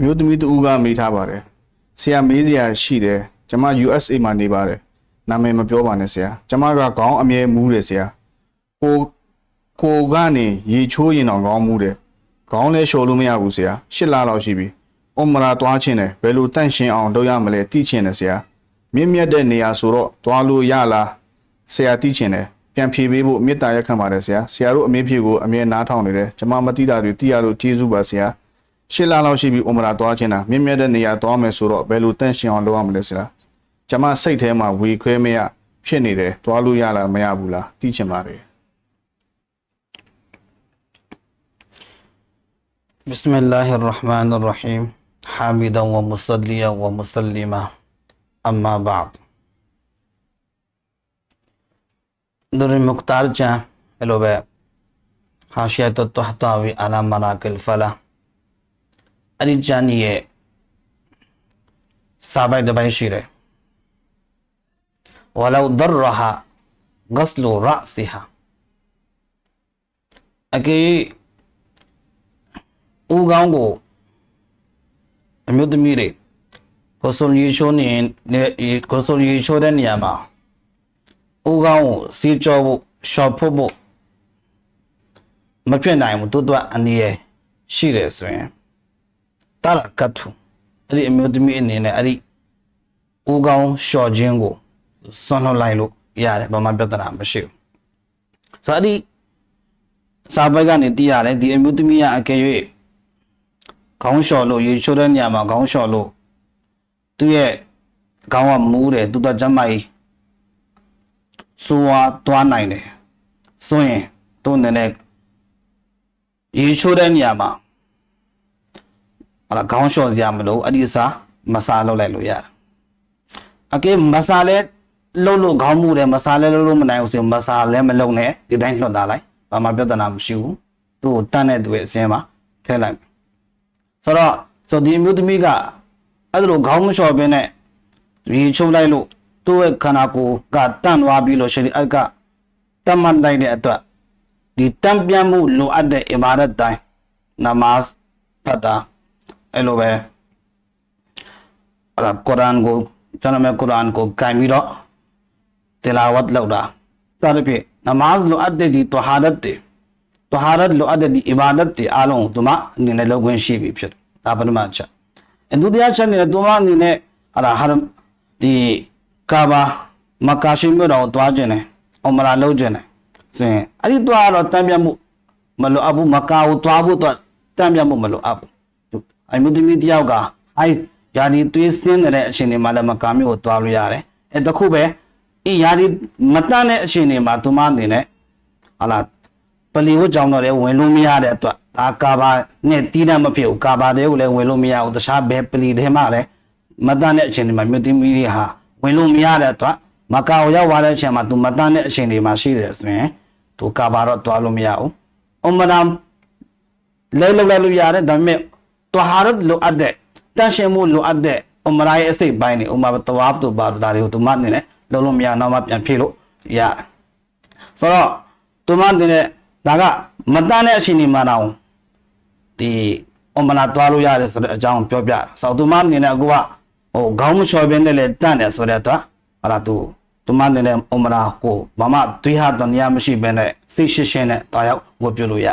မျိုးသမီးတူကမေးထားပါတယ်ဆရာမေးစရာရှိတယ်ကျွန်မ USA မှာနေပါတယ်နာမည်မပြောပါနဲ့ဆရာကျွန်မကခေါင်းအမြဲမူးတယ်ဆရာကိုကိုကနေရေချိုးရင်တော့ခေါင်းမူးတယ်ခေါင်းလဲလျှော်လို့မရဘူးဆရာရှစ်လလောက်ရှိပြီအမရာသွားချင်းတယ်ဘယ်လိုတန့်ရှင်းအောင်လုပ်ရမလဲသိချင်တယ်ဆရာမြင့်မြတ်တဲ့နေရာဆိုတော့သွားလို့ရလားဆရာသိချင်တယ်ပြန်ဖြေပေးဖို့မေတ္တာရက်ခံပါတယ်ဆရာဆရာတို့အမေဖြေကိုအမြဲနားထောင်နေတယ်ကျွန်မမသိတာတွေသိရလို့ကျေးဇူးပါဆရာ ရှစ်လလောက်ရှိပြီဥမရာသွားချင်းတာမြင့်မြတ်တဲ့နေရာသွားမယ်ဆိုတော့ဘယ်လိုတန့်ရှင်းအောင်လုပ်ရမလဲဆရာကျမစိတ်ထဲမှာဝေခွဲမရဖြစ်နေတယ်သွားလို့ရလားမရဘူးလားသိချင်ပါတယ် بسم الله الرحمن الرحيم حامدا ومصليا ومسلما أما بعد نور المختار جان هلو بي حاشية التحتوي على مراكل الفلا အဲ့ဒီကျမ်းကြီးရဲ့စာပိုက်တစ်ပိုင်းရှိတယ်ဝလောဒရဟာဂစလူရစီဟာအကေဦးကောင်းကိုအမျိုးသမီးတွေကိုယ်စုံရီချိုးနေကိုယ်စုံရီချိုးတဲ့နေရာမှာဦးကောင်းကိုစီးကြောဖို့ရှော့ဖို့ဖို့မဖြစ်နိုင်ဘူးတွတ်တွတ်အနေရရှိတယ်ဆိုရင် တရကတ်ထူအဲ့ဒီအမျိုးသမီးအနေနဲ့အဲ့ဒီဦးကောင်းလျှော်ခြင်းကိုဆွန့်လွတ်လိုက်လို့ရတယ်ဘာမှပြဿနာမရှိဘူးဆိုတော့အဲ့ဒီစာပိုက်ကနေသိရတယ်ဒီအမျိုးသမီးကအကယ်၍ခေါင်းလျှော်လို့ရေချိုးတဲ့နေရာမှာခေါင်းလျှော်လို့သူ့ရဲ့ခေါင်းကမူးတယ်သူတော့ကျမကြီးဆိုဝါသွားနိုင်တယ်ဆိုရင်သူ့အနေနဲ့ရေချိုးတဲ့နေရာမှာ ဟာလာခေါင်းလျှော့စရာမလိုအဲ့ဒီအစားမစားလုပ်လိုက်လို့ရတယ်အကေမစားလဲလှုပ်လို့ခေါင်းမှုတယ်မစားလဲလှုပ်လို့မနိုင်ဘူးဆိုရင်မစားလဲမလုံနဲ့ဒီတိုင်းလွှတ်ထားလိုက်ဘာမှပြဿနာမရှိဘူးသူ့ကိုတတ်တဲ့သူရဲ့အစင်းမှာထည့်လိုက်ဆိုတော့ဆိုဒီအမျိုးသမီးကအဲ့ဒါလိုခေါင်းမလျှော့ဘဲနဲ့ရေချုပ်လိုက်လို့သူ့ရဲ့ခန္ဓာကိုယ်ကတန့်သွားပြီးလို့ရှိရင်အဲ့ကတတ်မှတ်လိုက်တဲ့အတွက်ဒီတန့်ပြတ်မှုလိုအပ်တဲ့အီဘာဒတ်တိုင်းနမတ်ဖတ်တာ အဲ့လိုပဲအဲ့ဒါကုရ်အာန်ကိုကျွန်တော်မဲ့ကုရ်အာန်ကိုကင်ပြီးတော့တလာဝတ်လုပ်တာစသဖြင့်နမတ်လိုအပ်တဲ့ဒီတဟာရတ်တွေတဟာရတ်လိုအပ်တဲ့ဒီအီဘာဒတ်တွေအားလုံးကိုသူမအနေနဲ့လုပ်ခွင့်ရှိပြီဖြစ်တယ်ဒါပထမချက်အဒုတိယချက်နဲ့သူမအနေနဲ့အဲ့ဒါဟာရမ်ဒီကာဘာမက္ကာရှိမြို့တော်ကိုတွားခြင်းတယ်အမရာလုပ်ခြင်းတယ်ဆိုရင်အဲ့ဒီတွားတော့တန်ပြတ်မှုမလိုအပ်ဘူးမက္ကာကိုတွားဖို့တော့တန်ပြတ်မှုမလိုအပ်ဘူး အမျိုးသမီးတယောက်ကအိုက်ယာဒီသွေးစင်းနေတဲ့အချိန်တွေမှာလည်းမကာမျိုးကိုတွားလို့ရတယ်အဲတခုပဲဤယာဒီမတန့်တဲ့အချိန်တွေမှာသူမအနေနဲ့ဟာလာပလီဝတ်ကြောင်တော့လည်းဝင်လို့မရတဲ့အတွက်ဒါကာဘာနဲ့တီးတတ်မဖြစ်ဘူးကာဘာတွေကိုလည်းဝင်လို့မရဘူးတခြားဘယ်ပလီတွေမှလည်းမတန့်တဲ့အချိန်တွေမှာမြို့သမီးတွေဟာဝင်လို့မရတဲ့အတွက်မကာကိုရောက်သွားတဲ့အချိန်မှာသူမတန့်တဲ့အချိန်တွေမှာရှိတယ်ဆိုရင်သူကာဘာတော့တွားလို့မရဘူးအမရာလဲလောက်လိုက်လို့ရတယ်ဒါပေမဲ့ တဟာရတ်လိုအပ်တဲ့တန့်ရှင်းမှုလိုအပ်တဲ့အမရာရဲ့အစိတ်ပိုင်းတွေဥမာတဝါဖ်တို့ပါဒါတွေကိုသူမအနေနဲ့လုံးလုံးမရနောက်မှပြန်ဖြည့်လို့ရတယ်ဆိုတော့သူမအနေနဲ့ဒါကမတန်းတဲ့အချိန်ဒီမှာတော့ဒီအမနာသွားလို့ရတယ်ဆိုတဲ့အကြောင်းပြောပြဆောက်သူမအနေနဲ့အခုကဟိုခေါင်းမလျှော်ဘဲနဲ့လည်းတန့်တယ်ဆိုတဲ့အတွက်အဲ့ဒါသူသူမအနေနဲ့အမနာကိုဘာမှတွေးဟာတန်ရမရှိဘဲနဲ့စိတ်ရှင်းရှင်းနဲ့တာရောက်ဝတ်ပြုလို့ရ